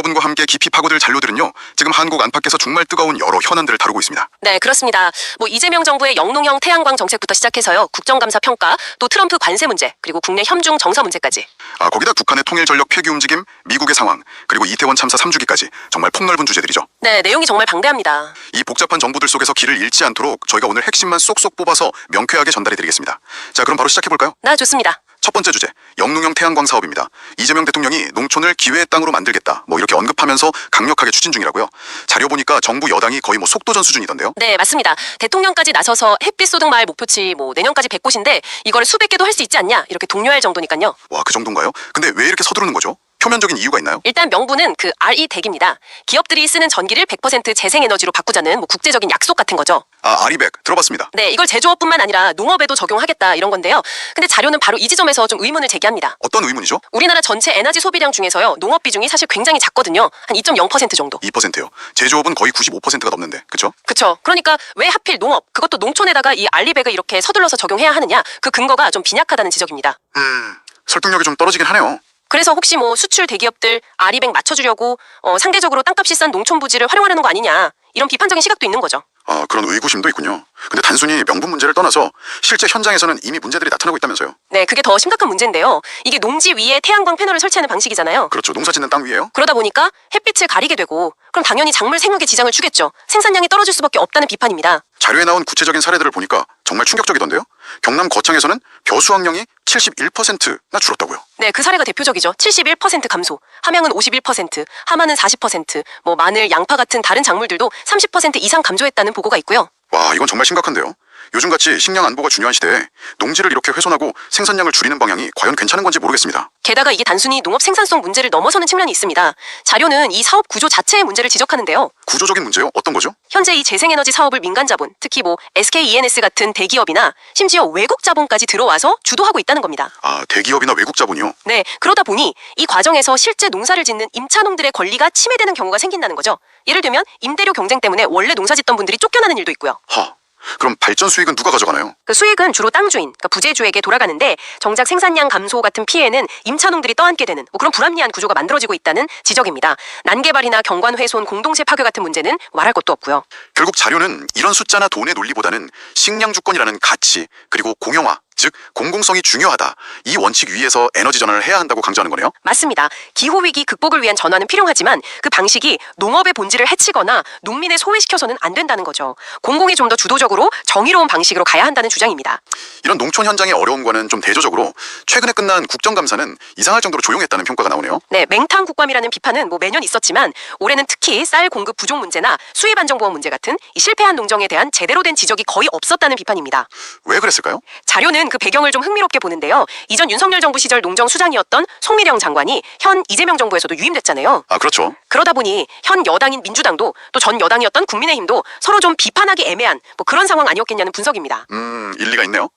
여러분과 함께 깊이 파고들 잔료들은요. 지금 한국 안팎에서 정말 뜨거운 여러 현안들을 다루고 있습니다. 네, 그렇습니다. 뭐 이재명 정부의 영농형 태양광 정책부터 시작해서요. 국정감사 평가, 또 트럼프 관세 문제, 그리고 국내 현중 정서 문제까지. 아, 거기다 북한의 통일 전력 폐기 움직임, 미국의 상황, 그리고 이태원 참사 3주기까지 정말 폭넓은 주제들이죠. 네, 내용이 정말 방대합니다. 이 복잡한 정보들 속에서 길을 잃지 않도록 저희가 오늘 핵심만 쏙쏙 뽑아서 명쾌하게 전달해 드리겠습니다. 자, 그럼 바로 시작해 볼까요? 나 좋습니다. 첫 번째 주제, 영농형 태양광 사업입니다. 이재명 대통령이 농촌을 기회의 땅으로 만들겠다. 뭐 이렇게 언급하면서 강력하게 추진 중이라고요. 자료 보니까 정부 여당이 거의 뭐 속도전 수준이던데요. 네, 맞습니다. 대통령까지 나서서 햇빛 소득 마을 목표치 뭐 내년까지 100곳인데 이걸 수백 개도 할 수 있지 않냐 이렇게 독려할 정도니까요. 와, 그 정도인가요? 근데 왜 이렇게 서두르는 거죠? 표면적인 이유가 있나요? 일단 명분은 그 RE 덱입니다. 기업들이 쓰는 전기를 100% 재생에너지로 바꾸자는 뭐 국제적인 약속 같은 거죠. 아, 아리백 들어봤습니다. 네, 이걸 제조업뿐만 아니라 농업에도 적용하겠다 이런 건데요. 근데 자료는 바로 이 지점에서 좀 의문을 제기합니다. 어떤 의문이죠? 우리나라 전체 에너지 소비량 중에서요. 농업 비중이 사실 굉장히 작거든요. 한 2.0% 정도. 2%요. 제조업은 거의 95%가 넘는데, 그쵸? 그쵸. 그러니까 왜 하필 농업, 그것도 농촌에다가 이 알리백을 이렇게 서둘러서 적용해야 하느냐? 그 근거가 좀 빈약하다는 지적입니다. 음, 설득력이 좀 떨어지긴 하네요. 그래서 혹시 뭐 수출 대기업들 아리백 맞춰주려고 어, 상대적으로 땅값이 싼 농촌 부지를 활용하려는 거 아니냐? 이런 비판적인 시각도 있는 거죠. 아, 그런 의구심도 있군요. 근데 단순히 명분 문제를 떠나서 실제 현장에서는 이미 문제들이 나타나고 있다면서요. 네, 그게 더 심각한 문제인데요. 이게 농지 위에 태양광 패널을 설치하는 방식이잖아요. 그렇죠. 농사 짓는 땅 위에요. 그러다 보니까 햇빛을 가리게 되고 그럼 당연히 작물 생육에 지장을 주겠죠. 생산량이 떨어질 수밖에 없다는 비판입니다. 자료에 나온 구체적인 사례들을 보니까 정말 충격적이던데요. 경남 거창에서는 벼수확량이 71%나 줄었다고요. 네, 그 사례가 대표적이죠. 71% 감소, 함양은 51%, 하마는 40%, 뭐 마늘, 양파 같은 다른 작물들도 30% 이상 감소했다는 보고가 있고요. 와, 이건 정말 심각한데요. 요즘같이 식량 안보가 중요한 시대에 농지를 이렇게 훼손하고 생산량을 줄이는 방향이 과연 괜찮은 건지 모르겠습니다. 게다가 이게 단순히 농업 생산성 문제를 넘어서는 측면이 있습니다. 자료는 이 사업 구조 자체의 문제를 지적하는데요. 구조적인 문제요? 어떤 거죠? 현재 이 재생에너지 사업을 민간 자본, 특히 뭐 SK E&S 같은 대기업이나 심지어 외국 자본까지 들어와서 주도하고 있다는 겁니다. 아, 대기업이나 외국 자본이요. 네, 그러다 보니 이 과정에서 실제 농사를 짓는 임차농들의 권리가 침해되는 경우가 생긴다는 거죠. 예를 들면 임대료 경쟁 때문에 원래 농사 짓던 분들이 쫓겨나는 일도 있고요. 하. 그럼 발전 수익은 누가 가져가나요? 그 수익은 주로 땅 주인, 그러니까 부재주에게 돌아가는데 정작 생산량 감소 같은 피해는 임차농들이 떠안게 되는 뭐 그런 불합리한 구조가 만들어지고 있다는 지적입니다. 난개발이나 경관 훼손, 공동체 파괴 같은 문제는 말할 것도 없고요. 결국 자료는 이런 숫자나 돈의 논리보다는 식량 주권이라는 가치 그리고 공영화 즉 공공성이 중요하다 이 원칙 위에서 에너지 전환을 해야 한다고 강조하는 거네요. 맞습니다. 기후 위기 극복을 위한 전환은 필요하지만 그 방식이 농업의 본질을 해치거나 농민을 소외시켜서는 안 된다는 거죠. 공공이 좀 더 주도적으로 정의로운 방식으로 가야 한다는 주장입니다. 이런 농촌 현장의 어려움과는 좀 대조적으로 최근에 끝난 국정감사는 이상할 정도로 조용했다는 평가가 나오네요. 네, 맹탕 국감이라는 비판은 뭐 매년 있었지만 올해는 특히 쌀 공급 부족 문제나 수입 안정 보험 문제 같은 이 실패한 농정에 대한 제대로 된 지적이 거의 없었다는 비판입니다. 왜 그랬을까요? 자료는 그 배경을 좀 흥미롭게 보는데요. 이전 윤석열 정부 시절 농정 수장이었던 송미령 장관이 현 이재명 정부에서도 유임됐잖아요. 아 그렇죠. 그러다 보니 현 여당인 민주당도 또 전 여당이었던 국민의힘도 서로 좀 비판하기 애매한 뭐 그런 상황 아니었겠냐는 분석입니다. 음 일리가 있네요.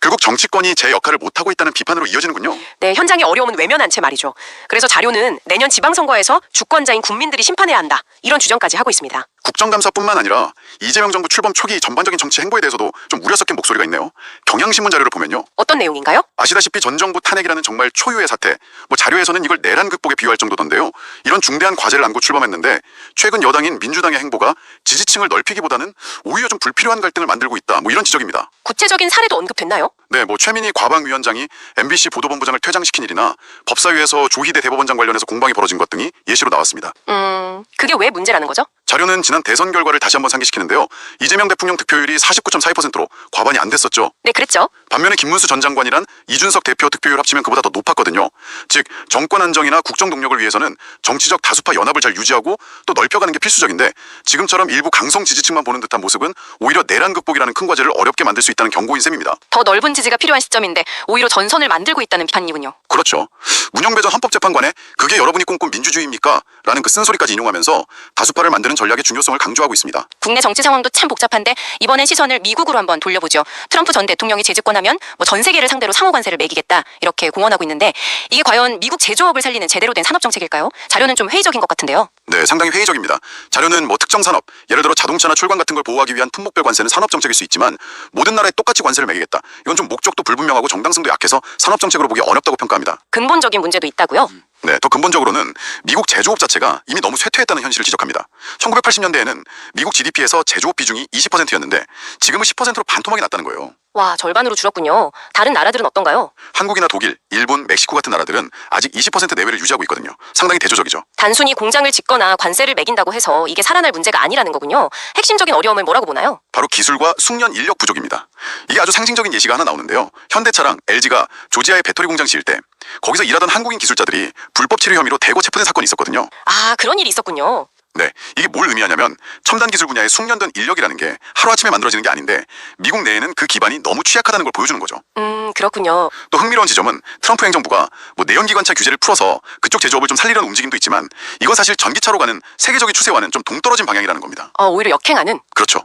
결국 정치권이 제 역할을 못하고 있다는 비판으로 이어지는군요. 네, 현장의 어려움은 외면한 채 말이죠. 그래서 자료는 내년 지방선거에서 주권자인 국민들이 심판해야 한다. 이런 주장까지 하고 있습니다. 국정감사뿐만 아니라 이재명 정부 출범 초기 전반적인 정치 행보에 대해서도 좀 우려 섞인 목소리가 있네요. 경향신문 자료를 보면요. 어떤 내용인가요? 아시다시피 전 정부 탄핵이라는 정말 초유의 사태. 뭐 자료에서는 이걸 내란 극복에 비유할 정도던데요. 이런 중대한 과제를 안고 출범했는데 최근 여당인 민주당의 행보가 지지층을 넓히기보다는 오히려 좀 불필요한 갈등을 만들고 있다. 뭐 이런 지적입니다. 구체적인 사례도 언급 됐나요? 네, 뭐 최민희 과방위원장이 MBC 보도본부장을 퇴장시킨 일이나 법사위에서 조희대 대법원장 관련해서 공방이 벌어진 것 등이 예시로 나왔습니다. 음, 그게 왜 문제라는 거죠? 자료는 지난 대선 결과를 다시 한번 상기시키는데요. 이재명 대통령 득표율이 49.42%로 과반이 안 됐었죠. 네, 그랬죠. 반면에 김문수 전 장관이란 이준석 대표 득표율 합치면 그보다 더 높았거든요. 즉 정권 안정이나 국정 동력을 위해서는 정치적 다수파 연합을 잘 유지하고 또 넓혀가는 게 필수적인데 지금처럼 일부 강성 지지층만 보는 듯한 모습은 오히려 내란 극복이라는 큰 과제를 어렵게 만들 수 있다는 경고인 셈입니다. 더 넓은 지지가 필요한 시점인데 오히려 전선을 만들고 있다는 비판이군요. 그렇죠. 문영배 전 헌법재판관의 그게 여러분이 꿈꾼 민주주의입니까? 라는 그 쓴소리까지 인용하면서 다수파를 만드는 전략의 중요성을 강조하고 있습니다. 국내 정치 상황도 참 복잡한데 이번엔 시선을 미국으로 한번 돌려보죠. 트럼프 전 대통령이 재집권하면 뭐 전 세계를 상대로 상호 관세를 매기겠다 이렇게 공언하고 있는데 이게 과연 미국 제조업을 살리는 제대로 된 산업 정책일까요? 자료는 좀 회의적인 것 같은데요. 네, 상당히 회의적입니다. 자료는 뭐 특정 산업, 예를 들어 자동차나 출간 같은 걸 보호하기 위한 품목별 관세는 산업 정책일 수 있지만 모든 나라에 똑같이 관세를 매기겠다. 이건 좀 목적도 불분명하고 정당성도 약해서 산업 정책으로 보기 어렵다고 평가합니다. 근본적인 문제도 있다고요. 네, 더 근본적으로는 미국 제조업 자체가 이미 너무 쇠퇴했다는 현실을 지적합니다. 1980년대에는 미국 GDP에서 제조업 비중이 20%였는데 지금은 10%로 반토막이 났다는 거예요. 와, 절반으로 줄었군요. 다른 나라들은 어떤가요? 한국이나 독일, 일본, 멕시코 같은 나라들은 아직 20% 내외를 유지하고 있거든요. 상당히 대조적이죠. 단순히 공장을 짓거나 관세를 매긴다고 해서 이게 살아날 문제가 아니라는 거군요. 핵심적인 어려움을 뭐라고 보나요? 바로 기술과 숙련 인력 부족입니다. 이게 아주 상징적인 예시가 하나 나오는데요. 현대차랑 LG가 조지아에 배터리 공장 지을 때 거기서 일하던 한국인 기술자들이 불법 체류 혐의로 대거 체포된 사건이 있었거든요. 아, 그런 일이 있었군요. 네, 이게 뭘 의미하냐면 첨단 기술 분야에 숙련된 인력이라는 게 하루아침에 만들어지는 게 아닌데 미국 내에는 그 기반이 너무 취약하다는 걸 보여주는 거죠. 음, 그렇군요. 또 흥미로운 지점은 트럼프 행정부가 뭐 내연기관차 규제를 풀어서 그쪽 제조업을 좀 살리려는 움직임도 있지만 이건 사실 전기차로 가는 세계적인 추세와는 좀 동떨어진 방향이라는 겁니다. 어, 오히려 역행하는 그렇죠.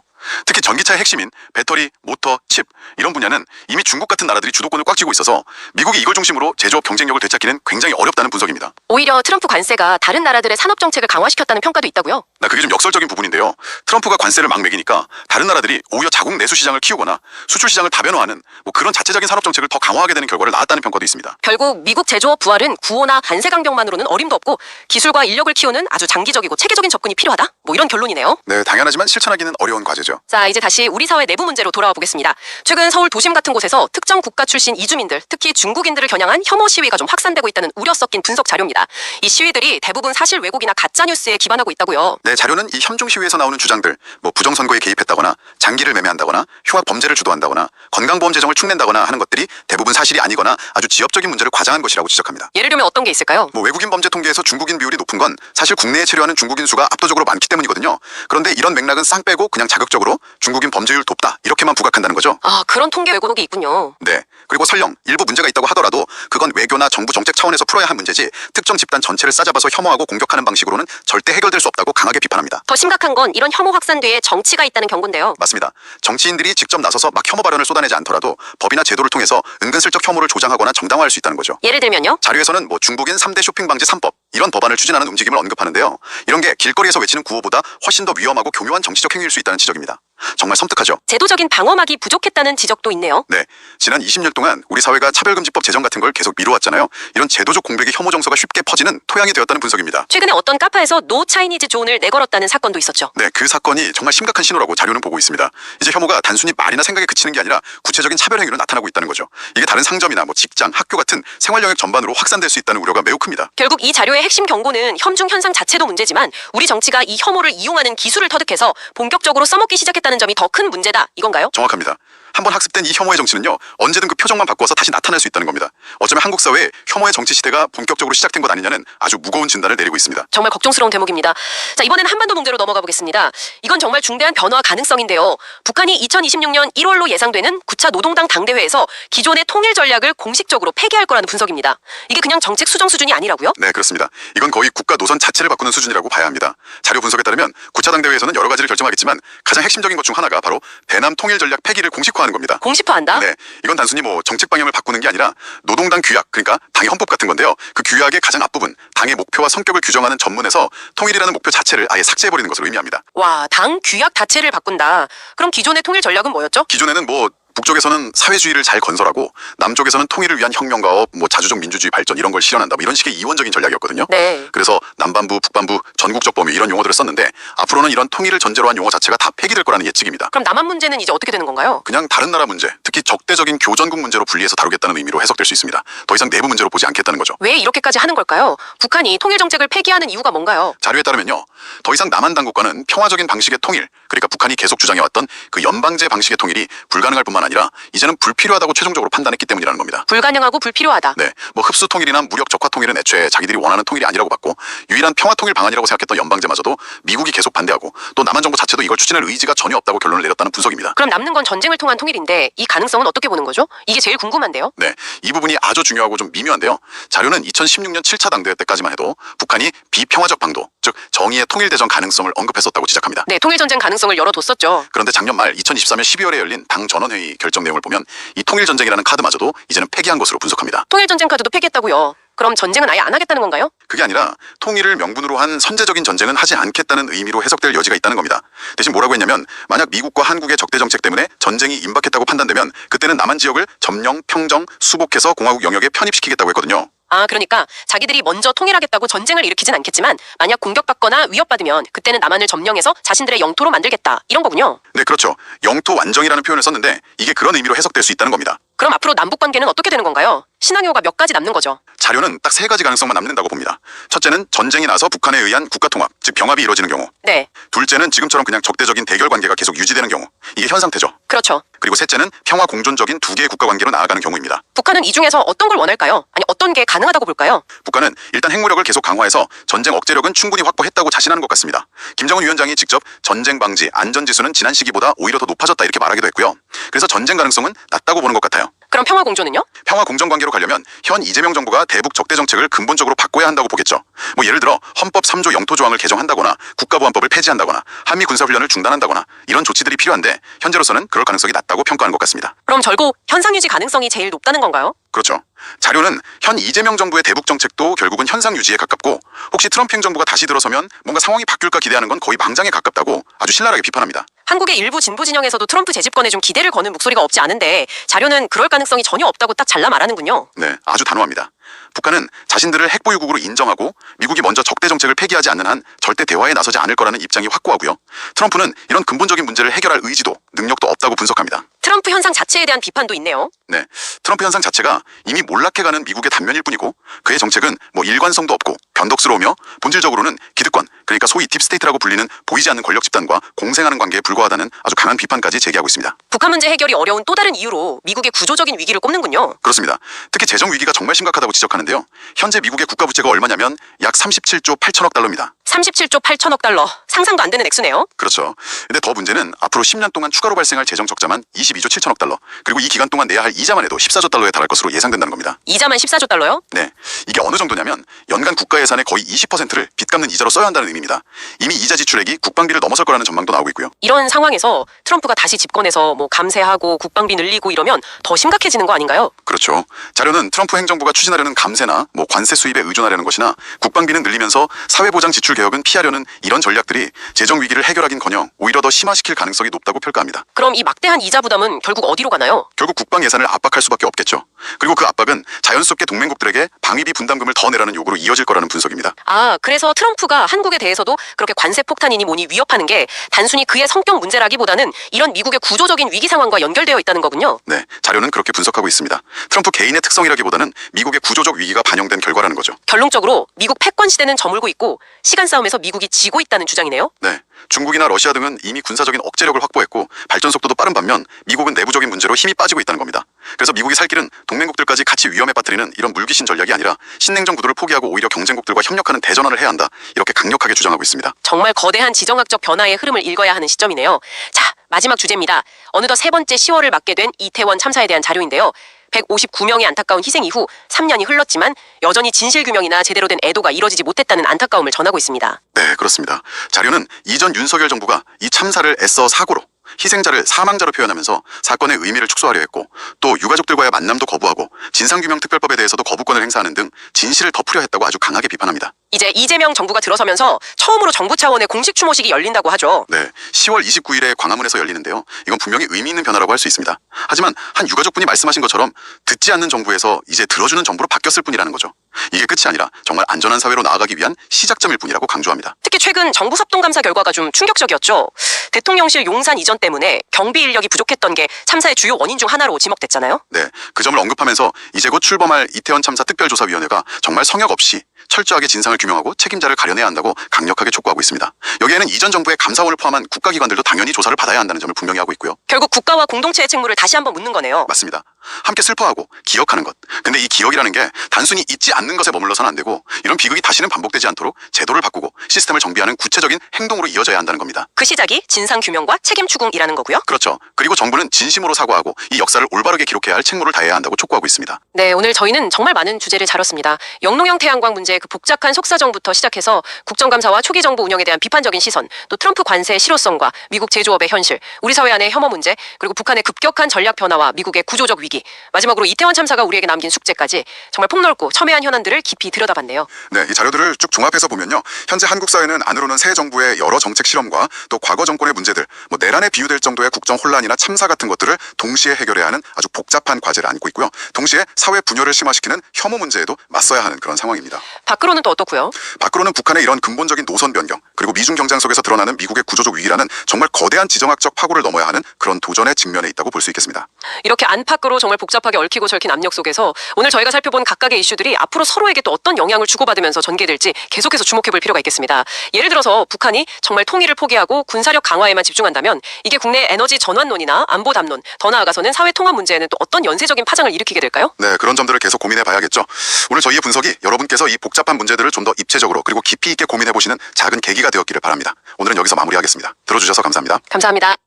특히 전기차의 핵심인 배터리, 모터, 칩 이런 분야는 이미 중국 같은 나라들이 주도권을 꽉 쥐고 있어서 미국이 이걸 중심으로 제조업 경쟁력을 되찾기는 굉장히 어렵다는 분석입니다. 오히려 트럼프 관세가 다른 나라들의 산업 정책을 강화시켰다는 평가도 있다고요. 나 그게 좀 역설적인 부분인데요. 트럼프가 관세를 막 매기니까 다른 나라들이 오히려 자국 내수 시장을 키우거나 수출 시장을 다변화하는 뭐 그런 자체적인 산업 정책을 더 강화하게 되는 결과를 낳았다는 평가도 있습니다. 결국 미국 제조업 부활은 구호나 관세 강경만으로는 어림도 없고 기술과 인력을 키우는 아주 장기적이고 체계적인 접근이 필요하다. 뭐 이런 결론이네요. 네, 당연하지만 실천하기는 어려운 과제죠. 자, 이제 다시 우리 사회 내부 문제로 돌아와 보겠습니다. 최근 서울 도심 같은 곳에서 특정 국가 출신 이주민들, 특히 중국인들을 겨냥한 혐오 시위가 좀 확산되고 있다는 우려 섞인 분석 자료입니다. 이 시위들이 대부분 사실 왜곡이나 가짜 뉴스에 기반하고 있다고요. 네, 자료는 이 현중 시위에서 나오는 주장들, 뭐 부정 선거에 개입했다거나 장기를 매매한다거나 흉악 범죄를 주도한다거나 건강보험 재정을 축낸다거나 하는 것들이 대부분 사실이 아니거나 아주 지엽적인 문제를 과장한 것이라고 지적합니다. 예를 들면 어떤 게 있을까요? 뭐 외국인 범죄 통계에서 중국인 비율이 높은 건 사실 국내에 체류하는 중국인 수가 압도적으로 많기 때문이거든요. 그런데 이런 맥락은 싹 빼고 그냥 자극 적으로 중국인 범죄율 높다 이렇게만 부각한다는 거죠. 아, 그런 통계 왜곡이 있군요. 네. 그리고 설령 일부 문제가 있다고 하더라도 그건 외교나 정부 정책 차원에서 풀어야 할 문제지 특정 집단 전체를 싸잡아서 혐오하고 공격하는 방식으로는 절대 해결될 수 없다고 강하게 비판합니다. 더 심각한 건 이런 혐오 확산 뒤에 정치가 있다는 경고인데요. 맞습니다. 정치인들이 직접 나서서 막 혐오 발언을 쏟아내지 않더라도 법이나 제도를 통해서 은근슬쩍 혐오를 조장하거나 정당화할 수 있다는 거죠. 예를 들면요. 자료에서는 뭐 중국인 3대 쇼핑 방지 3법 이런 법안을 추진하는 움직임을 언급하는데요. 이런 게 길거리에서 외치는 구호보다 훨씬 더 위험하고 교묘한 정치적 행위일 수 있다는 지적입니다. 정말 섬뜩하죠. 제도적인 방어막이 부족했다는 지적도 있네요. 네. 지난 20년 동안 우리 사회가 차별금지법 제정 같은 걸 계속 미뤄왔잖아요. 이런 제도적 공백의 혐오 정서가 쉽게 퍼지는 토양이 되었다는 분석입니다. 최근에 어떤 카페에서 노 차이니즈 존을 내걸었다는 사건도 있었죠. 네, 그 사건이 정말 심각한 신호라고 자료는 보고 있습니다. 이제 혐오가 단순히 말이나 생각에 그치는 게 아니라 구체적인 차별 행위로 나타나고 있다는 거죠. 이게 다른 상점이나 뭐 직장, 학교 같은 생활 영역 전반으로 확산될 수 있다는 우려가 매우 큽니다. 결국 이 자료의 핵심 경고는 혐중 현상 자체도 문제지만 우리 정치가 이 혐오를 이용하는 기술을 터득해서 본격적으로 써먹기 시작했다는 점이 더 큰 문제다 이건가요? 정확합니다. 한번 학습된 이 혐오의 정치는요 언제든 그 표정만 바꿔서 다시 나타날 수 있다는 겁니다. 어쩌면 한국 사회에 혐오의 정치 시대가 본격적으로 시작된 것 아니냐는 아주 무거운 진단을 내리고 있습니다. 정말 걱정스러운 대목입니다. 자, 이번엔 한반도 문제로 넘어가 보겠습니다. 이건 정말 중대한 변화 가능성인데요. 북한이 2026년 1월로 예상되는 9차 노동당 당대회에서 기존의 통일 전략을 공식적으로 폐기할 거라는 분석입니다. 이게 그냥 정책 수정 수준이 아니라고요? 네 그렇습니다. 이건 거의 국가 노선 자체를 바꾸는 수준이라고 봐야 합니다. 자료 분석에 따르면 9차 당대회에서는 여러 가지를 결정하겠지만 가장 핵심적인 것 중 하나가 바로 대남 통일 전략 폐기를 공식화 하는 겁니다. 공식화한다? 네, 이건 단순히 뭐 정책 방향을 바꾸는 게 아니라 노동당 규약, 그러니까 당의 헌법 같은 건데요. 그 규약의 가장 앞부분, 당의 목표와 성격을 규정하는 전문에서 통일이라는 목표 자체를 아예 삭제해버리는 것을 의미합니다. 와, 당 규약 자체를 바꾼다. 그럼 기존의 통일 전략은 뭐였죠? 기존에는 뭐 북쪽에서는 사회주의를 잘 건설하고 남쪽에서는 통일을 위한 혁명가업, 뭐 자주적 민주주의 발전 이런 걸 실현한다. 뭐 이런 식의 이원적인 전략이었거든요. 네. 그래서 남반부, 북반부, 전국적 범위 이런 용어들을 썼는데 앞으로는 이런 통일을 전제로 한 용어 자체가 다 폐기될 거라는 예측입니다. 그럼 남한 문제는 이제 어떻게 되는 건가요? 그냥 다른 나라 문제, 특히 적대적인 교전국 문제로 분리해서 다루겠다는 의미로 해석될 수 있습니다. 더 이상 내부 문제로 보지 않겠다는 거죠. 왜 이렇게까지 하는 걸까요? 북한이 통일 정책을 폐기하는 이유가 뭔가요? 자료에 따르면요. 더 이상 남한 당국과는 평화적인 방식의 통일, 그러니까 북한이 계속 주장해왔던 그 연방제 방식의 통일이 불가능할 뿐만 아니라 이제는 불필요하다고 최종적으로 판단했기 때문이라는 겁니다. 불가능하고 불필요하다. 네, 뭐 흡수 통일이나 무력 적화 통일은 애초에 자기들이 원하는 통일이 아니라고 봤고 유일한 평화 통일 방안이라고 생각했던 연방제마저도 미국이 계속 반대하고 또 남한 정부 자체도 이걸 추진할 의지가 전혀 없다고 결론을 내렸다는 분석입니다. 그럼 남는 건 전쟁을 통한 통일인데 이 가능성은 어떻게 보는 거죠? 이게 제일 궁금한데요. 네, 이 부분이 아주 중요하고 좀 미묘한데요. 자료는 2016년 7차 당대회 때까지만 해도 북한이 비평화적 방도, 즉 정의의 통일 대전 가능성을 언급했었다고 지적합니다. 네, 통일 전쟁 가능성을 열어뒀었죠. 그런데 작년 말 2023년 12월에 열린 당 전원회의 결정 내용을 보면 이 통일 전쟁이라는 카드마저도 이제는 폐기한 것으로 분석합니다. 통일 전쟁 카드도 폐기했다고요. 그럼 전쟁은 아예 안 하겠다는 건가요? 그게 아니라 통일을 명분으로 한 선제적인 전쟁은 하지 않겠다는 의미로 해석될 여지가 있다는 겁니다. 대신 뭐라고 했냐면 만약 미국과 한국의 적대 정책 때문에 전쟁이 임박했다고 판단되면 그때는 남한 지역을 점령, 평정, 수복해서 공화국 영역에 편입시키겠다고 했거든요. 아, 그러니까 자기들이 먼저 통일하겠다고 전쟁을 일으키진 않겠지만 만약 공격받거나 위협받으면 그때는 남한을 점령해서 자신들의 영토로 만들겠다. 이런 거군요. 네, 그렇죠. 영토 완정이라는 표현을 썼는데 이게 그런 의미로 해석될 수 있다는 겁니다. 그럼 앞으로 남북 관계는 어떻게 되는 건가요? 시나리오가 몇 가지 남는 거죠. 자료는 딱 세 가지 가능성만 남는다고 봅니다. 첫째는 전쟁이 나서 북한에 의한 국가 통합, 즉 병합이 이루어지는 경우. 네, 둘째는 지금처럼 그냥 적대적인 대결 관계가 계속 유지되는 경우. 이게 현 상태죠. 그렇죠. 그리고 셋째는 평화 공존적인 두 개의 국가 관계로 나아가는 경우입니다. 북한은 이 중에서 어떤 걸 원할까요? 아니, 어떤 게 가능하다고 볼까요? 북한은 일단 핵무력을 계속 강화해서 전쟁 억제력은 충분히 확보했다고 자신하는 것 같습니다. 김정은 위원장이 직접 전쟁 방지, 안전 지수는 지난 시기보다 오히려 더 높아졌다 이렇게 말하기도 했고요. 그래서 전쟁 가능성은 낮다고 보는 것 같아요. 그럼 평화 공조는요? 평화 공정 관계로 가려면 현 이재명 정부가 대북 적대 정책을 근본적으로 바꿔야 한다고 보겠죠. 뭐 예를 들어 헌법 3조 영토 조항을 개정한다거나 국가보안법을 폐지한다거나 한미 군사 훈련을 중단한다거나 이런 조치들이 필요한데 현재로서는 그럴 가능성이 낮다고 평가하는 것 같습니다. 그럼 결국 현상 유지 가능성이 제일 높다는 건가요? 그렇죠. 자료는 현 이재명 정부의 대북 정책도 결국은 현상 유지에 가깝고 혹시 트럼프 행정부가 다시 들어서면 뭔가 상황이 바뀔까 기대하는 건 거의 망장에 가깝다고 아주 신랄하게 비판합니다. 한국의 일부 진보 진영에서도 트럼프 재집권에 좀 기대를 거는 목소리가 없지 않은데 자료는 그럴 가능성이 전혀 없다고 딱 잘라 말하는군요. 네, 아주 단호합니다. 북한은 자신들을 핵보유국으로 인정하고 미국이 먼저 적대 정책을 폐기하지 않는 한 절대 대화에 나서지 않을 거라는 입장이 확고하고요. 트럼프는 이런 근본적인 문제를 해결할 의지도 능력도 없다고 분석합니다. 트럼프 현상 자체에 대한 비판도 있네요. 네, 트럼프 현상 자체가 이미 몰락해가는 미국의 단면일 뿐이고 그의 정책은 뭐 일관성도 없고 변덕스러우며 본질적으로는 기득권 그러니까 소위 딥스테이트라고 불리는 보이지 않는 권력 집단과 공생하는 관계에 불과하다는 아주 강한 비판까지 제기하고 있습니다. 북한 문제 해결이 어려운 또 다른 이유로 미국의 구조적인 위기를 꼽는군요. 그렇습니다. 특히 재정 위기가 정말 심각하다고 지적하는데요. 현재 미국의 국가 부채가 얼마냐면 약 37조 8천억 달러입니다. 37조 8천억 달러. 상상도 안 되는 액수네요. 그렇죠. 근데 더 문제는 앞으로 10년 동안 추가로 발생할 재정 적자만 22조 7천억 달러. 그리고 이 기간 동안 내야 할 이자만 해도 14조 달러에 달할 것으로 예상된다는 겁니다. 이자만 14조 달러요? 네. 이게 어느 정도냐면 연간 국가 예산의 거의 20%를 빚 갚는 이자로 써야 한다는 의미입니다. 이미 이자 지출액이 국방비를 넘어설 거라는 전망도 나오고 있고요. 이런 상황에서 트럼프가 다시 집권해서 뭐 감세하고 국방비 늘리고 이러면 더 심각해지는 거 아닌가요? 그렇죠. 자료는 트럼프 행정부가 추진하려는 감세나 뭐 관세 수입에 의존하려는 것이나 국방비는 늘리면서 사회보장 지출 개혁은 피하려는 이런 전략들이 재정 위기를 해결하긴커녕 오히려 더 심화시킬 가능성이 높다고 평가합니다. 그럼 이 막대한 이자 부담은 결국 어디로 가나요? 결국 국방 예산을 압박할 수밖에 없겠죠. 그리고 그 압박은 자연스럽게 동맹국들에게 방위비 분담금을 더 내라는 요구로 이어질 거라는 분석입니다. 아, 그래서 트럼프가 한국에 대해서도 그렇게 관세 폭탄이니 뭐니 위협하는 게 단순히 그의 성격 문제라기보다는 이런 미국의 구조적인 위기 상황과 연결되어 있다는 거군요. 네, 자료는 그렇게 분석하고 있습니다. 트럼프 개인의 특성이라기보다는 미국의 구조적 위기가 반영된 결과라는 거죠. 결론적으로 미국 패권 시대는 저물고 있고 시간 싸움에서 미국이 지고 있다는 주장이네요. 네. 중국이나 러시아 등은 이미 군사적인 억제력을 확보했고 발전 속도도 빠른 반면 미국은 내부적인 문제로 힘이 빠지고 있다는 겁니다. 그래서 미국이 살 길은 동맹국들까지 같이 위험에 빠뜨리는 이런 물귀신 전략이 아니라 신냉전 구도를 포기하고 오히려 경쟁국들과 협력하는 대전환을 해야 한다. 이렇게 강력하게 주장하고 있습니다. 정말 거대한 지정학적 변화의 흐름을 읽어야 하는 시점이네요. 자, 마지막 주제입니다. 어느덧 세 번째 10월을 맞게 된 이태원 참사에 대한 자료인데요. 159명의 안타까운 희생 이후 3년이 흘렀지만 여전히 진실 규명이나 제대로 된 애도가 이뤄지지 못했다는 안타까움을 전하고 있습니다. 네, 그렇습니다. 자료는 이전 윤석열 정부가 이 참사를 애써 사고로 희생자를 사망자로 표현하면서 사건의 의미를 축소하려 했고 또 유가족들과의 만남도 거부하고 진상규명특별법에 대해서도 거부권을 행사하는 등 진실을 덮으려 했다고 아주 강하게 비판합니다. 이제 이재명 정부가 들어서면서 처음으로 정부 차원의 공식 추모식이 열린다고 하죠. 네, 10월 29일에 광화문에서 열리는데요. 이건 분명히 의미 있는 변화라고 할 수 있습니다. 하지만 한 유가족분이 말씀하신 것처럼 듣지 않는 정부에서 이제 들어주는 정부로 바뀌었을 뿐이라는 거죠. 이게 끝이 아니라 정말 안전한 사회로 나아가기 위한 시작점일 뿐이라고 강조합니다. 특히 최근 정부 합동감사 결과가 좀 충격적이었죠. 대통령실 용산 이전 때문에 경비 인력이 부족했던 게 참사의 주요 원인 중 하나로 지목됐잖아요. 네, 그 점을 언급하면서 이제 곧 출범할 이태원 참사 특별조사위원회가 정말 성역 없이 철저하게 진상을 규명하고 책임자를 가려내야 한다고 강력하게 촉구하고 있습니다. 여기에는 이전 정부의 감사원을 포함한 국가기관들도 당연히 조사를 받아야 한다는 점을 분명히 하고 있고요. 결국 국가와 공동체의 책무를 다시 한번 묻는 거네요. 맞습니다. 함께 슬퍼하고 기억하는 것. 근데 이 기억이라는 게 단순히 잊지 않는 것에 머물러서는 안 되고 이런 비극이 다시는 반복되지 않도록 제도를 바꾸고 시스템을 정비하는 구체적인 행동으로 이어져야 한다는 겁니다. 그 시작이 진상 규명과 책임 추궁이라는 거고요. 그렇죠. 그리고 정부는 진심으로 사과하고 이 역사를 올바르게 기록해야 할 책무를 다해야 한다고 촉구하고 있습니다. 네, 오늘 저희는 정말 많은 주제를 다뤘습니다. 영농형 태양광 문제 그 복잡한 속사정부터 시작해서 국정감사와 초기 정부 운영에 대한 비판적인 시선, 또 트럼프 관세의 실효성과 미국 제조업의 현실, 우리 사회 안의 혐오 문제, 그리고 북한의 급격한 전략 변화와 미국의 구조적 위기, 마지막으로 이태원 참사가 우리에게 남긴 숙제까지 정말 폭넓고 첨예한 현안들을 깊이 들여다봤네요. 네, 이 자료들을 쭉 종합해서 보면요. 현재 한국 사회는 안으로는 새 정부의 여러 정책 실험과 또 과거 정권의 문제들, 뭐 내란에 비유될 정도의 국정 혼란이나 참사 같은 것들을 동시에 해결해야 하는 아주 복잡한 과제를 안고 있고요. 동시에 사회 분열을 심화시키는 혐오 문제에도 맞서야 하는 그런 상황입니다. 밖으로는 또 어떻고요? 밖으로는 북한의 이런 근본적인 노선 변경, 그리고 미중 경쟁 속에서 드러나는 미국의 구조적 위기라는 정말 거대한 지정학적 파고를 넘어야 하는 그런 도전의 직면에 있다고 볼 수 있겠습니다. 이렇게 안팎으로 정말 복잡하게 얽히고 절킨 압력 속에서 오늘 저희가 살펴본 각각의 이슈들이 앞으로 서로에게 또 어떤 영향을 주고받으면서 전개될지 계속해서 주목해 볼 필요가 있겠습니다. 예를 들어서 북한이 정말 통일을 포기하고 군사력 강화에만 집중한다면 이게 국내 에너지 전환론이나 안보 담론, 더 나아가서는 사회 통합 문제에는 또 어떤 연쇄적인 파장을 일으키게 될까요? 네, 그런 점들을 계속 고민해 봐야겠죠. 오늘 저희의 분석이 여러분께서 이 복잡한 문제들을 좀 더 입체적으로 그리고 깊이 있게 고민해 보시는 작은 계기가 되었기를 바랍니다. 오늘은 여기서 마무리하겠습니다. 들어주셔서 감사합니다. 감사합니다.